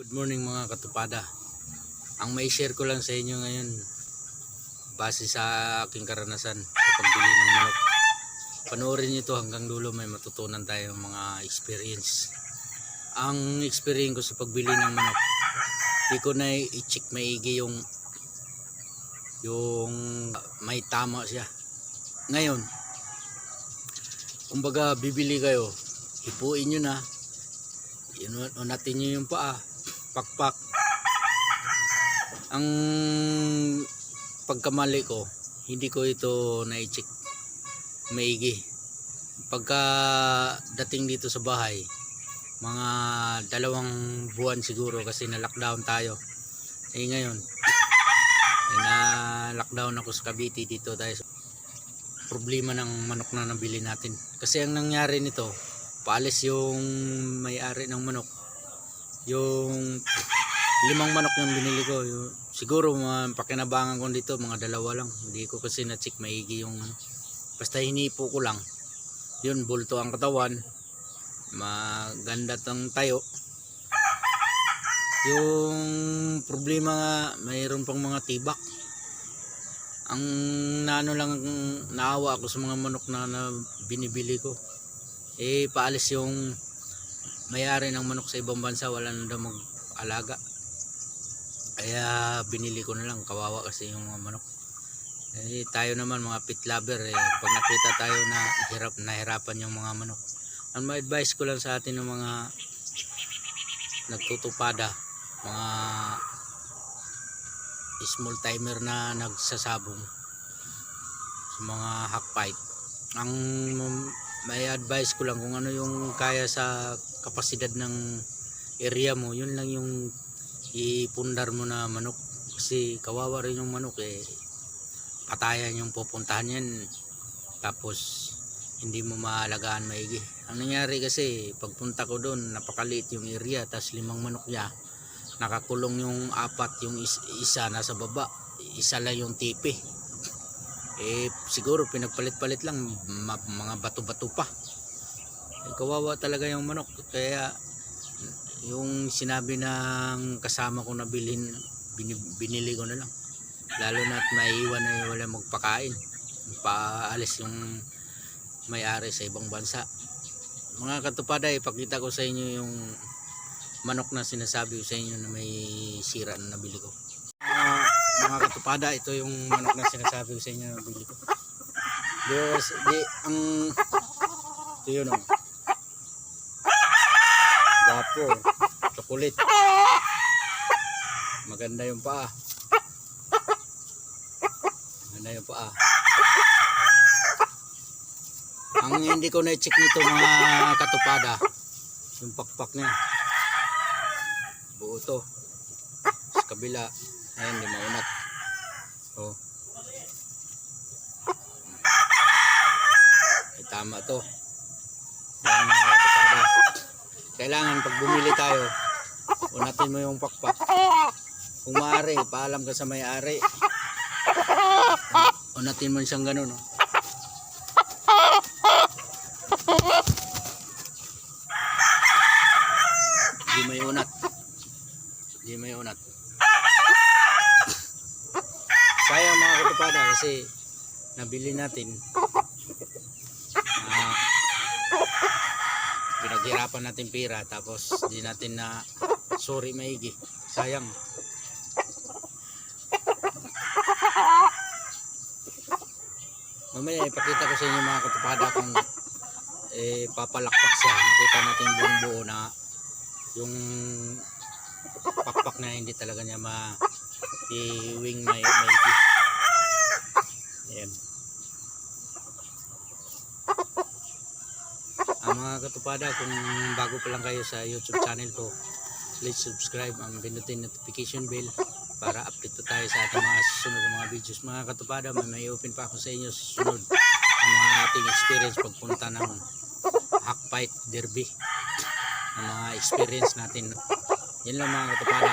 Good morning mga katupada. Ang may share ko lang sa inyo ngayon base sa aking karanasan sa pagbili ng manok. Panoorin nyo to hanggang dulo may matutunan tayo mga experience. Ang experience ko sa pagbili ng manok, di ko na i-check maigi yung yung may tama siya. Ngayon, kumbaga bibili kayo, hipuin nyo na, unatin nyo yung paa, pakpak. Ang pagkamali ko, hindi ko ito na-check maigi. Pagka dating dito sa bahay, mga dalawang buwan siguro kasi na-lockdown tayo. Eh ngayon, eh, na-lockdown ako sa Cavite dito tayo problema ng manok na nabili natin. Kasi ang nangyari nito, paalis yung may-ari ng manok. Yung limang manok yung binili ko. Yung, siguro mga pakinabangan ko dito, mga dalawa lang. Hindi ko kasi na-check maigi yung ano. Basta hinipo ko lang. Yun, bulto ang katawan. Maganda tang tayo. Yung problema nga, mayroon pang mga tibak. Ang naano lang, naawa ako sa mga manok na, na binibili ko. Eh, paalis yung mayari ng manok sa ibang bansa, wala na daw mag-alaga. Kaya binili ko na lang, kawawa kasi yung mga manok. Eh, tayo naman mga pit lover, eh, pag nakita tayo na hirap, nahirapan yung mga manok. Ang ma-advise ko lang sa atin ng mga nagtutupada, mga small timer na nagsasabong sa mga hack fight. Ang may advice ko lang kung ano yung kaya sa kapasidad ng area mo, yun lang yung ipundar mo na manok. Kasi kawawa rin yung manok eh. Patayan yung pupuntahan yan. Tapos hindi mo maalagaan maigi. Ang nangyari kasi pagpunta ko doon napakaliit yung area tas limang manok niya nakakulong yung apat yung is- isa nasa baba isa lang yung tipi eh siguro pinagpalit-palit lang mga bato-bato pa. Eh, kawawa talaga yung manok. Kaya yung sinabi ng kasama ko na bilhin bini- binili ko na lang. Lalo na't maiiwan na wala magpakain. Paalis yung may-ari sa ibang bansa. Mga katupada ipakita ko sa inyo yung manok na sinasabi ko sa inyo na may sira na nabili ko mga katupada ito yung manok na sinasabi ko sa inyo na nabili ko Diyos, di, ang ito yun oh. Gwapo, chocolate. Maganda yung paa. Maganda yung paa. Ang hindi ko na-check nito mga katupada yung pakpak niya. Buo to. Sa kabila. Ayan di tama to kailangan pag bumili tayo unatin mo yung pakpak kung maaari paalam ka sa may-ari unatin mo siyang ganun oh. Di may unat. Di may unat. Sayang mga katupada kasi nabili natin. Pinaghirapan natin pira tapos di natin na sorry maigi. Sayang. Mamaya ipakita ko sa inyo mga katupada kung eh, papalakpak siya. Nakita natin buong buo na yung pakpak na hindi talaga niya ma i-wing may maigi. Ayan. Mga katupada, kung bago pa lang kayo sa YouTube channel ko, please subscribe ang pinutin notification bell para update tayo sa ating mga susunod mga videos. Mga katupada, may may open pa ako sa inyo sa susunod ang mga ating experience pagpunta ng Hack Derby ang mga experience natin. Yan lang mga katupada.